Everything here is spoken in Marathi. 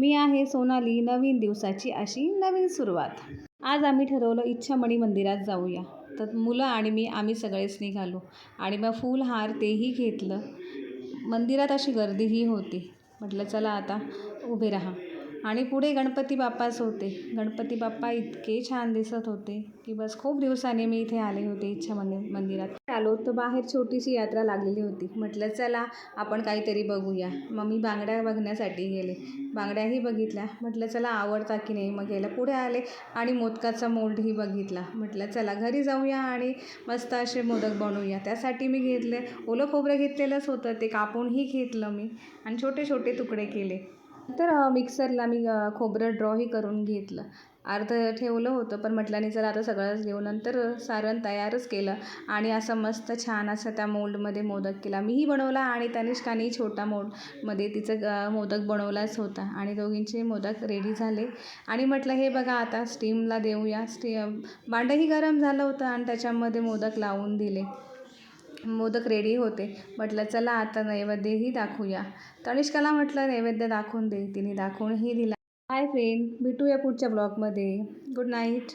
मी आहे सोनाली नवीन दिवसाची अशी नवीन सुरुवात. आज आम्ही ठरवलं इच्छामणी मंदिरात जाऊया. तर मुलं आणि मी आम्ही सगळेच निघालो आणि मग फूलहार तेही घेतलं. मंदिरात अशी गर्दीही होती. म्हटलं चला आता उभे राहा. आणि पुढे गणपती बाप्पाच होते. गणपती बाप्पा इतके छान दिसत होते की बस खूप दिवसाने मी इथे आले होते इच्छा मंदिर मंदिरात. आलो तर बाहेर छोटीशी यात्रा लागलेली होती. म्हटलं चला आपण काहीतरी बघूया. मग मी बांगड्या बघण्यासाठी गेले. बांगड्याही बघितल्या. म्हटलं चला आवडता की नाही? मग गेलं पुढे आले आणि मोदकाचा मोल्डही बघितला. म्हटलं चला घरी जाऊया आणि मस्त असे मोदक बनवूया. त्यासाठी मी घेतले ओलं खोबरं घेतलेलंच होतं ते कापूनही घेतलं मी आणि छोटे छोटे तुकडे केले. तर मिक्सरला मी खोबरं ड्रॉही करून घेतलं. अर्ध ठेवलं होतं पण म्हटलं नाही चला आता सगळंच घेऊ नंतर सारण तयारच केलं आणि असं मस्त छान असं त्या मोल्डमध्ये मोदक केला. मीही बनवला आणि तनिष्काने छोटा मोल्डमध्ये तिचं मोदक बनवलाच होता आणि दोघींचे मोदक रेडी झाले. आणि म्हटलं हे बघा आता स्टीमला देऊया. स्टी भांडंही गरम झालं होतं आणि त्याच्यामध्ये मोदक लावून दिले. मोदक रेडी होते. म्हटलं चला आता नैवेद्यही दाखवूया. तनिष्काला म्हटलं नैवेद्य दाखवून दे. तिने दाखवूनही दिला. हाय फ्रेंड भेटूया पुढच्या ब्लॉगमध्ये गुड नाईट